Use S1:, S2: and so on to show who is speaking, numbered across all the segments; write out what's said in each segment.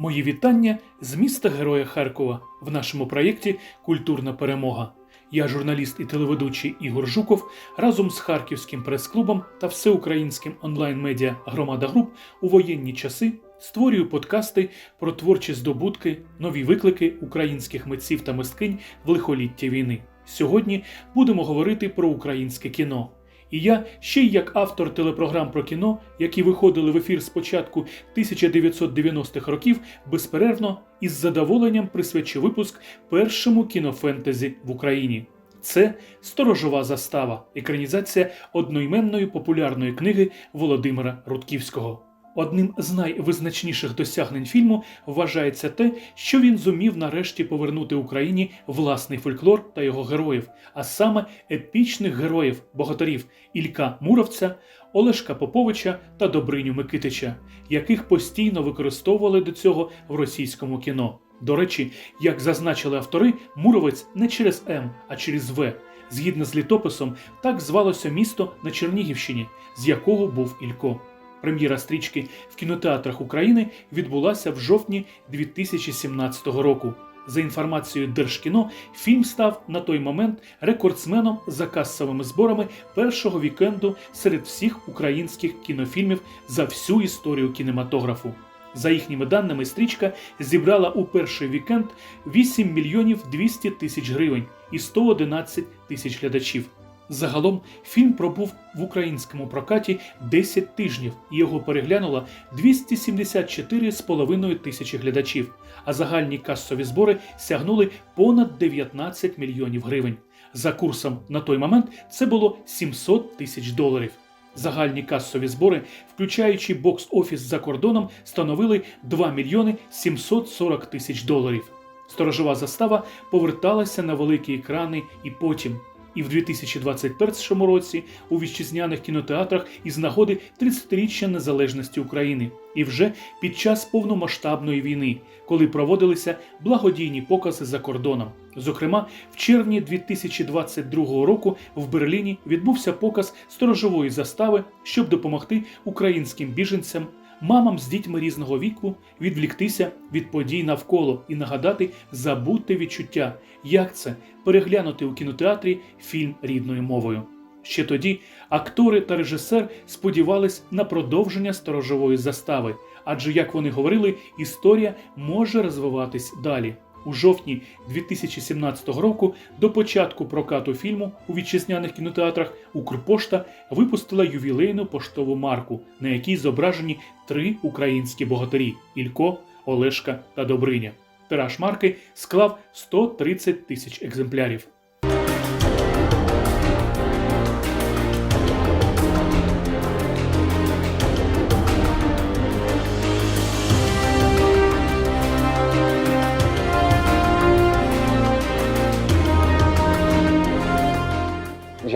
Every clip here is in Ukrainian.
S1: Мої вітання з міста Героя Харкова в нашому проєкті Культурна перемога. Я журналіст і телеведучий Ігор Жуков разом з Харківським прес-клубом та всеукраїнським онлайн-медіа Громада Груп у воєнні часи створюю подкасти про творчі здобутки, нові виклики українських митців та мисткинь в лихоліття війни. Сьогодні будемо говорити про українське кіно. І я ще й як автор телепрограм про кіно, які виходили в ефір з початку 1990-х років, безперервно із задоволенням присвячу випуск першому кінофентезі в Україні. Це Сторожова застава, екранізація одноіменної популярної книги Володимира Рудківського. Одним з найвизначніших досягнень фільму вважається те, що він зумів нарешті повернути Україні власний фольклор та його героїв, а саме епічних героїв богатирів Ілька Муровця, Олешка Поповича та Добриню Микитича, яких постійно використовували до цього в російському кіно. До речі, як зазначили автори, Муровець не через М, а через В. Згідно з літописом, так звалося місто на Чернігівщині, з якого був Ілько. Прем'єра стрічки в кінотеатрах України відбулася в жовтні 2017 року. За інформацією Держкіно, фільм став на той момент рекордсменом за касовими зборами першого вікенду серед всіх українських кінофільмів за всю історію кінематографу. За їхніми даними, стрічка зібрала у перший вікенд 8 мільйонів 200 тисяч гривень і 111 тисяч глядачів. Загалом фільм пробув в українському прокаті 10 тижнів і його переглянуло 274,5 тисячі глядачів, а загальні касові збори сягнули понад 19 мільйонів гривень. За курсом на той момент це було 700 тисяч доларів. Загальні касові збори, включаючи бокс-офіс за кордоном, становили 2 мільйони 740 тисяч доларів. Сторожова застава поверталася на великі екрани і потім. І в 2021 році у вітчизняних кінотеатрах із нагоди 30-річчя незалежності України, і вже під час повномасштабної війни, коли проводилися благодійні покази за кордоном. Зокрема, в червні 2022 року в Берліні відбувся показ сторожової застави, щоб допомогти українським біженцям, мамам з дітьми різного віку відвліктися від подій навколо і нагадати забути відчуття, як це переглянути у кінотеатрі фільм рідною мовою. Ще тоді актори та режисер сподівались на продовження сторожової застави, адже, як вони говорили, історія може розвиватись далі. У жовтні 2017 року до початку прокату фільму у вітчизняних кінотеатрах Укрпошта випустила ювілейну поштову марку, на якій зображені три українські богатирі Ілько, Олешка та Добриня. Тираж марки склав 130 тисяч екземплярів.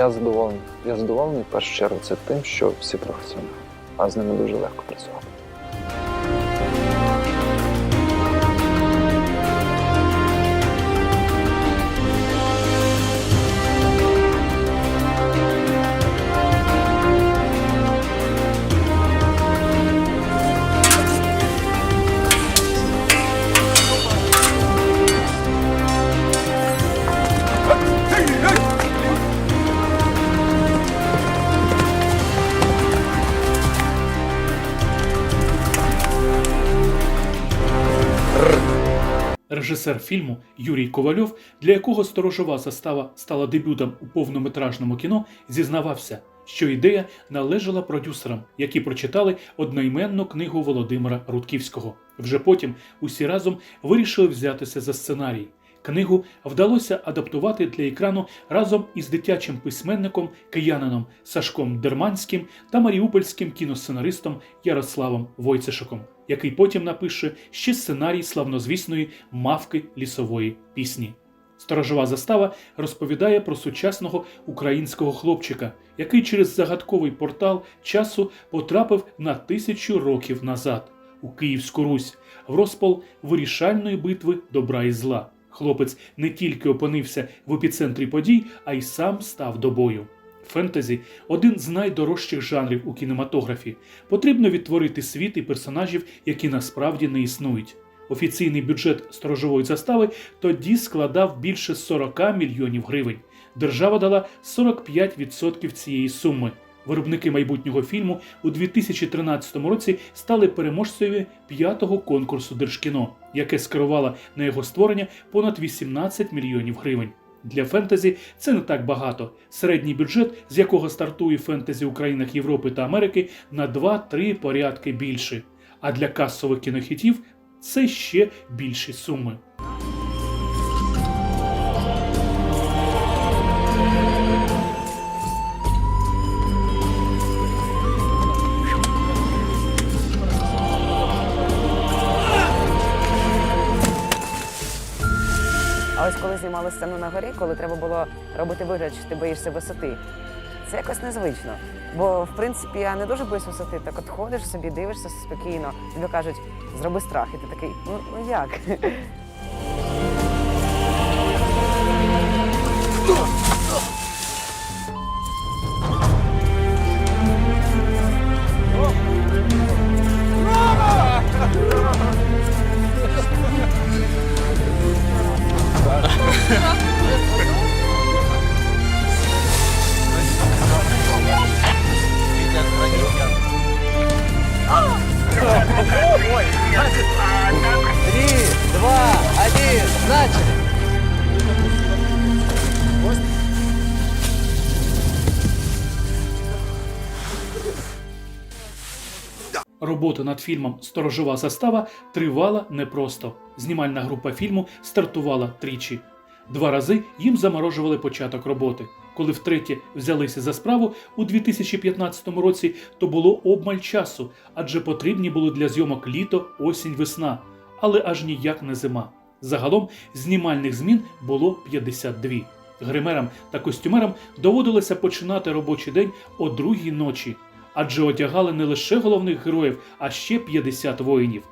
S2: Я задоволений. Я задоволений в першу чергу це тим, що всі професіонали, а з ними дуже легко працювати.
S1: Режисер фільму Юрій Ковальов, для якого сторожова застава стала дебютом у повнометражному кіно, зізнавався, що ідея належала продюсерам, які прочитали одноіменну книгу Володимира Рудківського. Вже потім усі разом вирішили взятися за сценарій. Книгу вдалося адаптувати для екрану разом із дитячим письменником киянином Сашком Дерманським та маріупольським кіносценаристом Ярославом Войцешиком, який потім напише ще сценарій славнозвісної мавки лісової пісні. Сторожова застава розповідає про сучасного українського хлопчика, який через загадковий портал часу потрапив на тисячу років назад у Київську Русь в розпал вирішальної битви добра і зла. Хлопець не тільки опинився в епіцентрі подій, а й сам став до бою. Фентезі один з найдорожчих жанрів у кінематографі. Потрібно відтворити світ і персонажів, які насправді не існують. Офіційний бюджет сторожової застави тоді складав більше 40 мільйонів гривень. Держава дала 45% цієї суми. Виробники майбутнього фільму у 2013 році стали переможцями п'ятого конкурсу Держкіно, яке скерувало на його створення понад 18 мільйонів гривень. Для фентезі це не так багато. Середній бюджет, з якого стартує фентезі у країнах Європи та Америки, на 2-3 порядки більше. А для касових кінохітів це ще більші суми.
S3: Знімали сцену на горі, коли треба було робити вигляд, що ти боїшся висоти, це якось незвично. Бо в принципі я не дуже боюсь висоти. Так от ходиш собі, дивишся спокійно, тобі кажуть, зроби страх, і ти такий, ну, ну як?
S4: Один!
S1: Робота над фільмом Сторожова застава тривала непросто. Знімальна група фільму стартувала тричі. Два рази їм заморожували початок роботи. Коли втретє взялися за справу у 2015 році, то було обмаль часу, адже потрібні були для зйомок літо, осінь, весна, але аж ніяк не зима. Загалом знімальних змін було 52. Гримерам та костюмерам доводилося починати робочий день о другій ночі, адже одягали не лише головних героїв, а ще 50 воїнів.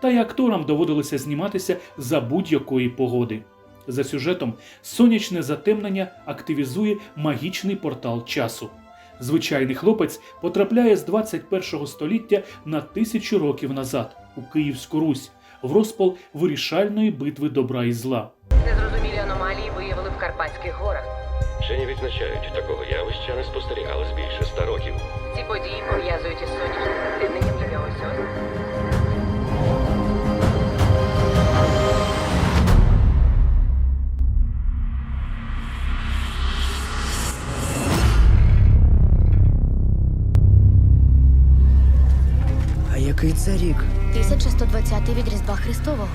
S1: Та й акторам доводилося зніматися за будь-якої погоди. За сюжетом сонячне затемнення активізує магічний портал часу. Звичайний хлопець потрапляє з 21 століття на тисячу років назад у Київську Русь в розпал вирішальної битви добра і зла.
S5: Незрозумілі аномалії виявили в Карпатських горах.
S6: Вчені відзначають, такого явища не спостерігалось більше ста років.
S5: Ці події пов'язують із сонячним затемненням якогось
S4: який це рік?
S7: 1120 від Різдва Христового.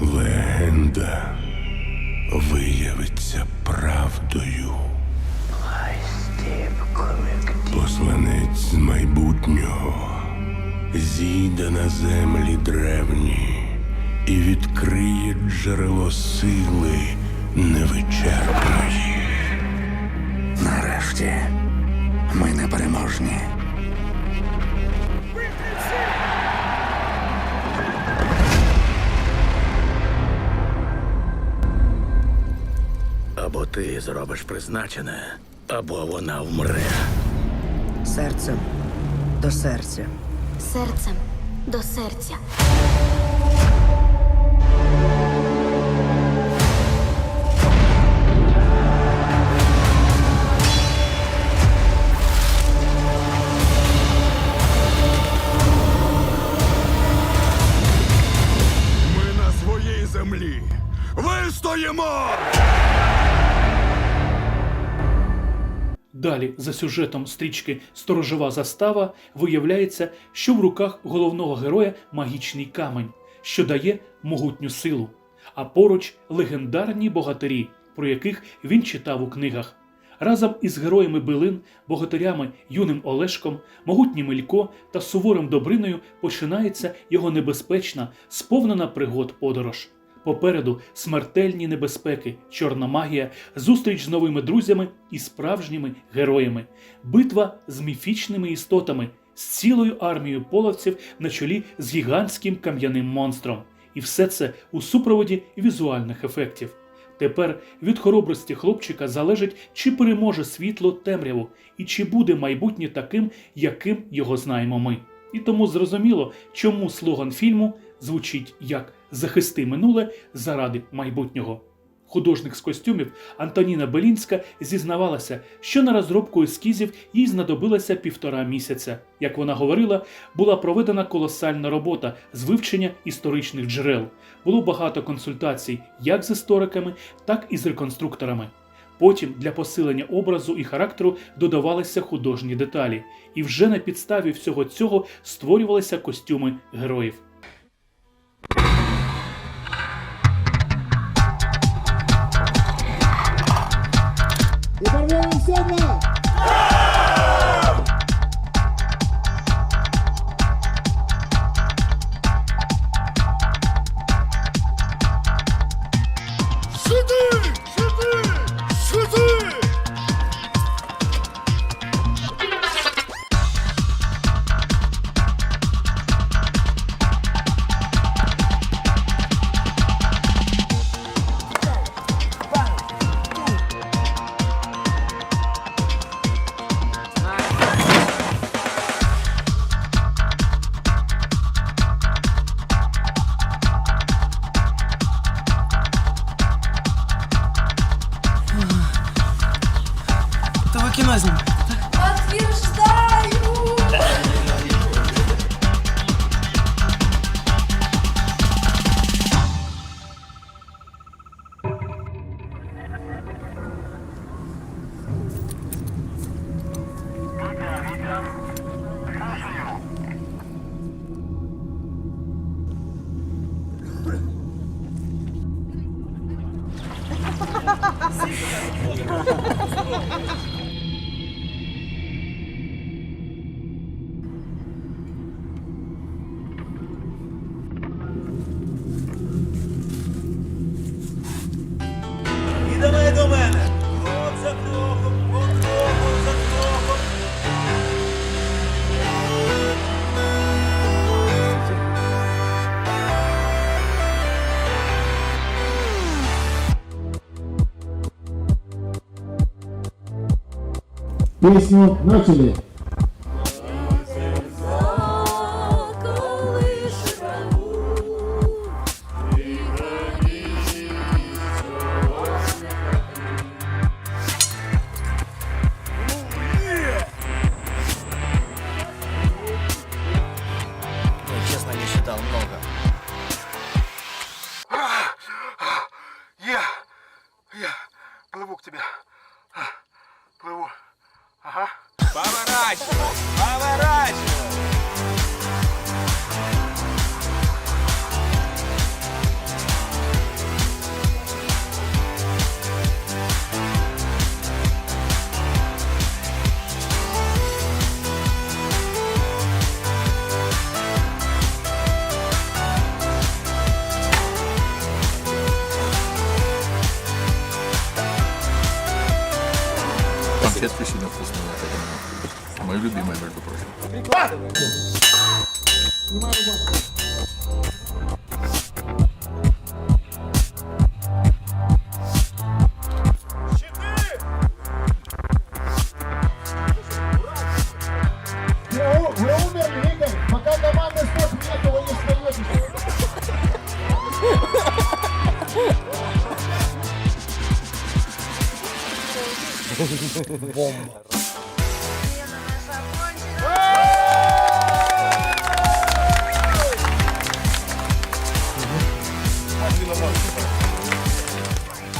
S8: Легенда виявиться правдою. Посланець з майбутнього зійде на землі древні і відкриє джерело сили невичерпної.
S9: Нарешті ми не ти зробиш призначене, або вона вмре.
S4: Серцем до серця.
S7: Серцем до серця.
S9: Ми на своїй землі. Вистоїмо!
S1: Далі, за сюжетом стрічки Сторожова застава, виявляється, що в руках головного героя магічний камень, що дає могутню силу, а поруч легендарні богатирі, про яких він читав у книгах. Разом із героями Билин, богатирями юним Олешком, могутнім Ілько та суворим Добриною починається його небезпечна, сповнена пригод подорож. Попереду смертельні небезпеки, чорна магія, зустріч з новими друзями і справжніми героями, битва з міфічними істотами, з цілою армією половців на чолі з гігантським кам'яним монстром. І все це у супроводі візуальних ефектів. Тепер від хоробрості хлопчика залежить, чи переможе світло темряву, і чи буде майбутнє таким, яким його знаємо ми. І тому зрозуміло, чому слоган фільму звучить як Захисти минуле заради майбутнього. Художник з костюмів Антоніна Белінська зізнавалася, що на розробку ескізів їй знадобилося півтора місяця. Як вона говорила, була проведена колосальна робота з вивчення історичних джерел. Було багато консультацій як з істориками, так і з реконструкторами. Потім для посилення образу і характеру додавалися художні деталі, і вже на підставі всього цього створювалися костюми героїв.
S10: Песню начали.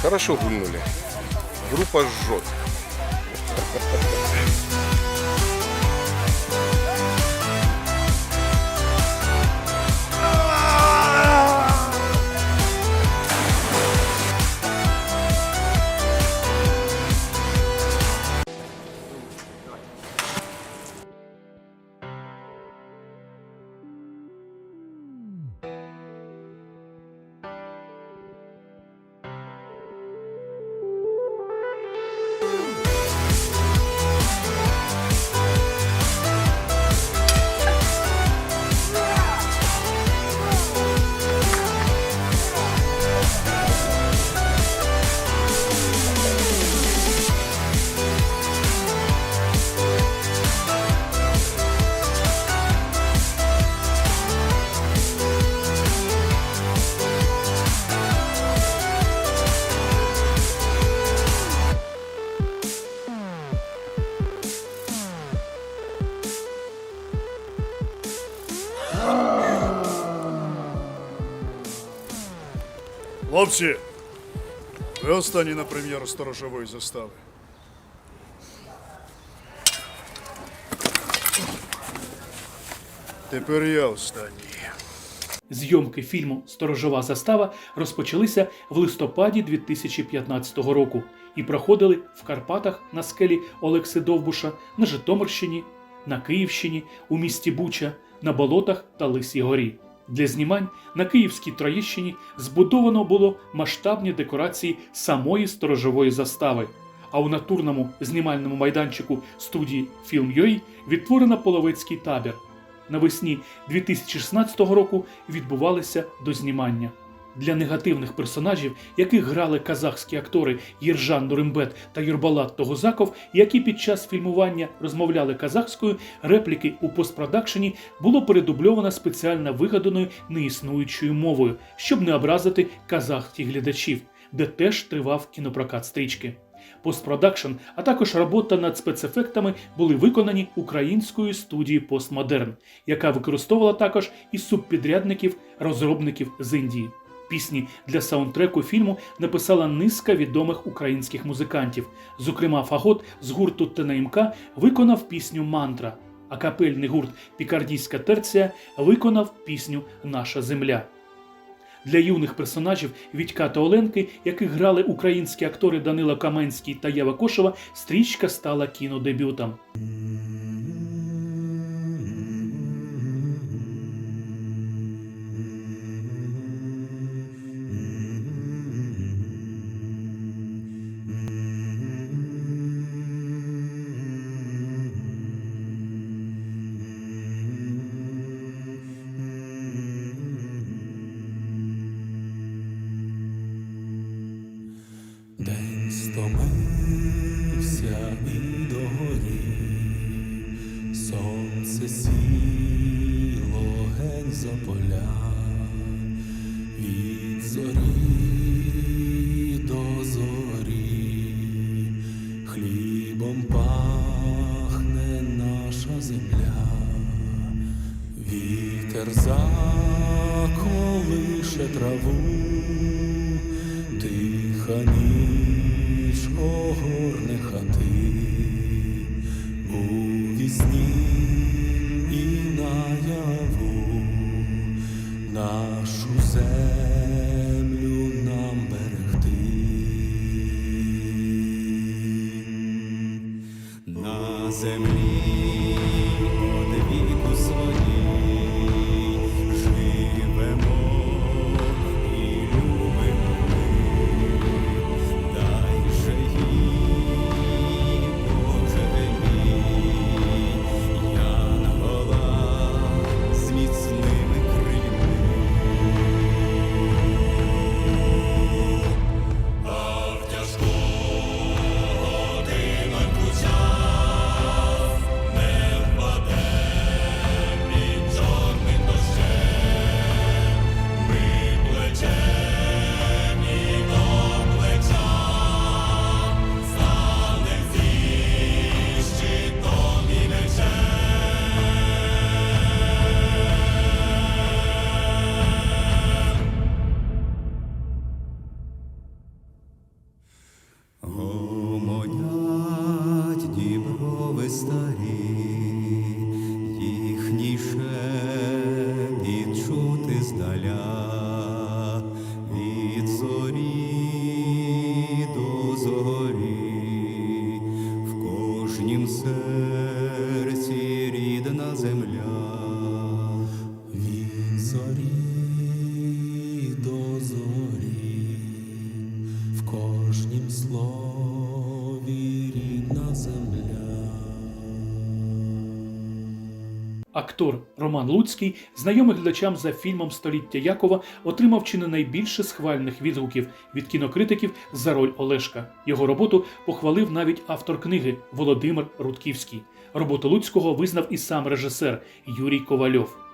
S11: Хорошо гульнули. Группа жжет.
S10: Хлопці, ви останні на прем'єру сторожової застави. Тепер я останній.
S1: Зйомки фільму Сторожова застава розпочалися в листопаді 2015 року і проходили в Карпатах на скелі Олекси Довбуша, на Житомирщині, на Київщині, у місті Буча, на болотах та Лисій Горі. Для знімань на Київській Троєщині збудовано було масштабні декорації самої сторожової застави. А у натурному знімальному майданчику студії Film.ua відтворено половецький табір. Навесні 2016 року відбувалися дознімання. Для негативних персонажів, яких грали казахські актори Єржан Нуримбет та Юрбалат Тогозаков, які під час фільмування розмовляли казахською, репліки у постпродакшені було передубльовано спеціально вигаданою неіснуючою мовою, щоб не образити казахських глядачів, де теж тривав кінопрокат стрічки. Постпродакшн, а також робота над спецефектами були виконані українською студією Постмодерн, яка використовувала також і субпідрядників розробників з Індії. Пісні для саундтреку фільму написала низка відомих українських музикантів. Зокрема, Фагот з гурту ТНМК виконав пісню Мантра, а капельний гурт Пікардійська терція виконав пісню Наша земля. Для юних персонажів Вітька та Оленки, яких грали українські актори Данила Каменський та Єва Кошева, стрічка стала кінодебютом.
S12: Нашу землю земля.
S1: Актор Роман Луцький, знайомий глядачам за фільмом Століття Якова, отримав чи не найбільше схвальних відгуків від кінокритиків за роль Олешка. Його роботу похвалив навіть автор книги Володимир Рудківський. Роботу Луцького визнав і сам режисер Юрій Ковальов.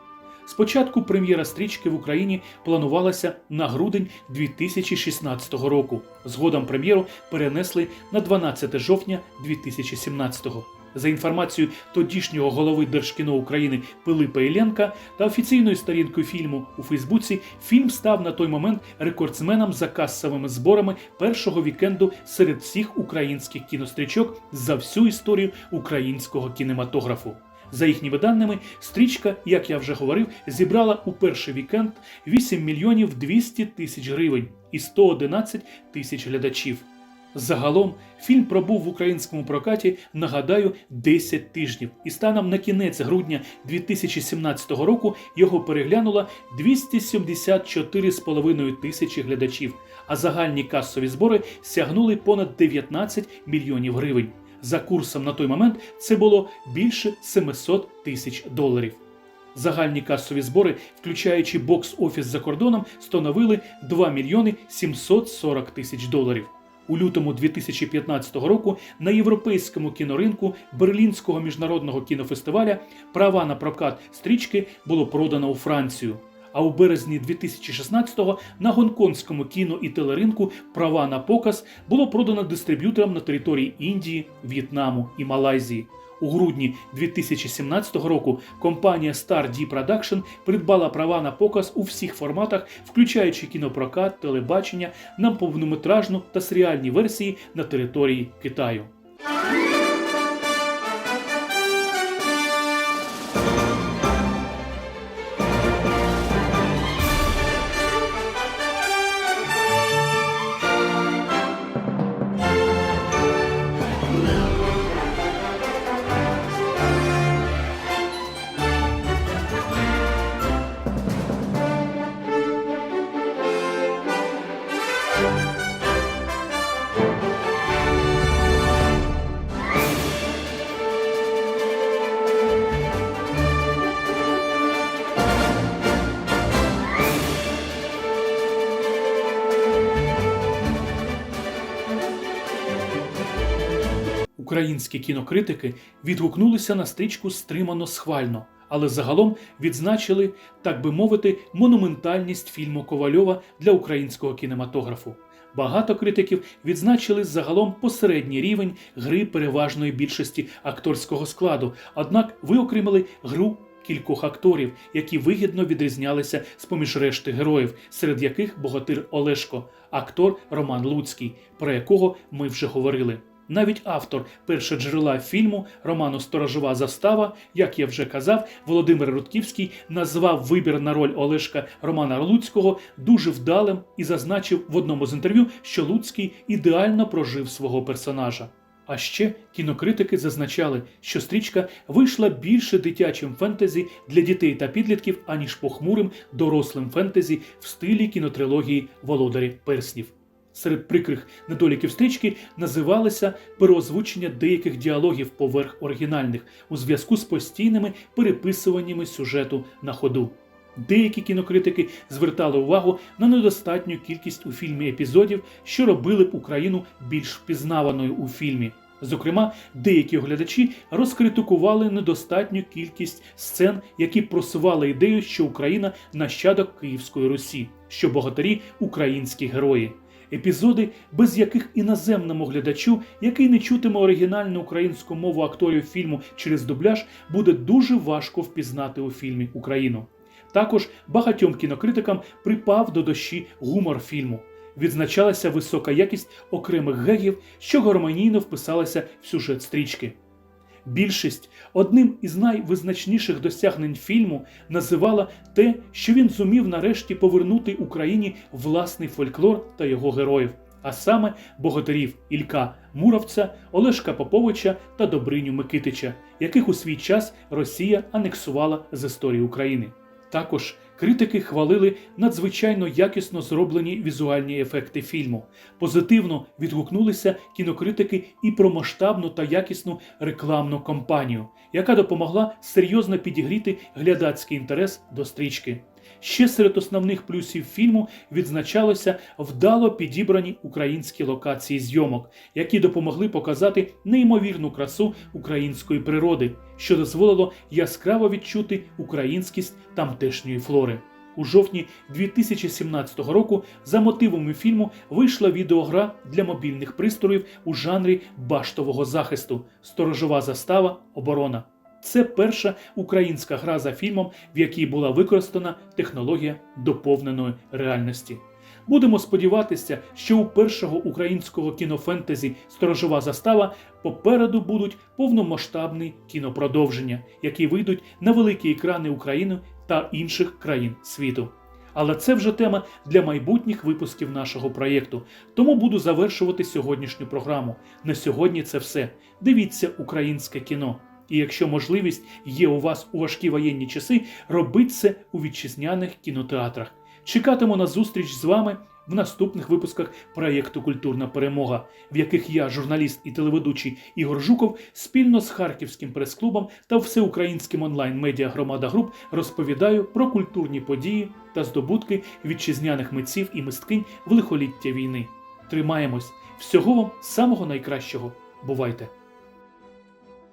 S1: Спочатку прем'єра стрічки в Україні планувалася на грудень 2016 року. Згодом прем'єру перенесли на 12 жовтня 2017. За інформацією тодішнього голови Держкіно України Пилипа Ілленка та офіційною сторінкою фільму у Фейсбуці, фільм став на той момент рекордсменом за касовими зборами першого вікенду серед всіх українських кінострічок за всю історію українського кінематографу. За їхніми даними, стрічка, як я вже говорив, зібрала у перший вікенд 8 мільйонів 200 тисяч гривень і 111 тисяч глядачів. Загалом фільм пробув в українському прокаті, нагадаю, 10 тижнів, і станом на кінець грудня 2017 року його переглянуло 274,5 тисячі глядачів, а загальні касові збори сягнули понад 19 мільйонів гривень. За курсом на той момент це було більше 700 тисяч доларів. Загальні касові збори, включаючи бокс-офіс за кордоном, становили 2 мільйони 740 тисяч доларів. У лютому 2015 року на європейському кіноринку Берлінського міжнародного кінофестиваля права на прокат стрічки було продано у Францію. А у березні 2016-го на гонконгському кіно і телеринку права на показ було продано дистриб'юторам на території Індії, В'єтнаму і Малайзії. У грудні 2017 року компанія Star D Production придбала права на показ у всіх форматах, включаючи кінопрокат, телебачення, на повнометражну та серіальні версії на території Китаю. Українські кінокритики відгукнулися на стрічку стримано схвально, але загалом відзначили, так би мовити, монументальність фільму Ковальова для українського кінематографу. Багато критиків відзначили загалом посередній рівень гри переважної більшості акторського складу, однак виокремили гру кількох акторів, які вигідно відрізнялися з поміж решти героїв, серед яких богатир Олешко, актор Роман Луцький, про якого ми вже говорили. Навіть автор першоджерела фільму роману Сторожова застава, як я вже казав, Володимир Рудківський назвав вибір на роль Олешка Романа Луцького дуже вдалим і зазначив в одному з інтерв'ю, що Луцький ідеально прожив свого персонажа. А ще кінокритики зазначали, що стрічка вийшла більше дитячим фентезі для дітей та підлітків, аніж похмурим дорослим фентезі в стилі кінотрилогії Володарі перснів. Серед прикрих недоліків стрічки називалися переозвучення деяких діалогів поверх оригінальних у зв'язку з постійними переписуваннями сюжету на ходу. Деякі кінокритики звертали увагу на недостатню кількість у фільмі епізодів, що робили б Україну більш впізнаваною у фільмі. Зокрема, деякі оглядачі розкритикували недостатню кількість сцен, які просували ідею, що Україна нащадок Київської Русі, що богатирі українські герої. Епізоди, без яких іноземному глядачу, який не чутиме оригінальну українську мову акторів фільму через дубляж, буде дуже важко впізнати у фільмі Україну. Також багатьом кінокритикам припав до дощі гумор фільму. Відзначалася висока якість окремих гегів, що гармонійно вписалася в сюжет стрічки. Більшість одним із найвизначніших досягнень фільму називала те, що він зумів нарешті повернути Україні власний фольклор та його героїв, а саме богатирів Ілька Муровця, Олешка Поповича та Добриню Микитича, яких у свій час Росія анексувала з історії України. Також критики хвалили надзвичайно якісно зроблені візуальні ефекти фільму. Позитивно відгукнулися кінокритики і про масштабну та якісну рекламну кампанію, яка допомогла серйозно підігріти глядацький інтерес до стрічки. Ще серед основних плюсів фільму відзначалося вдало підібрані українські локації зйомок, які допомогли показати неймовірну красу української природи, що дозволило яскраво відчути українськість тамтешньої флори. у жовтні 2017 року за мотивами фільму вийшла відеогра для мобільних пристроїв у жанрі баштового захисту Сторожова застава оборона. Це перша українська гра за фільмом, в якій була використана технологія доповненої реальності. Будемо сподіватися, що у першого українського кінофентезі Сторожова застава попереду будуть повномасштабні кінопродовження, які вийдуть на великі екрани України та інших країн світу. Але це вже тема для майбутніх випусків нашого проєкту. Тому буду завершувати сьогоднішню програму. На сьогодні це все. Дивіться українське кіно. І якщо можливість є у вас у важкі воєнні часи, робіть це у вітчизняних кінотеатрах. Чекатиму на зустріч з вами в наступних випусках проєкту Культурна перемога, в яких я, журналіст і телеведучий Ігор Жуков, спільно з Харківським прес-клубом та всеукраїнським онлайн-медіа Громада Груп розповідаю про культурні події та здобутки вітчизняних митців і мисткинь в лихоліття війни. Тримаємось! Всього вам самого найкращого! Бувайте!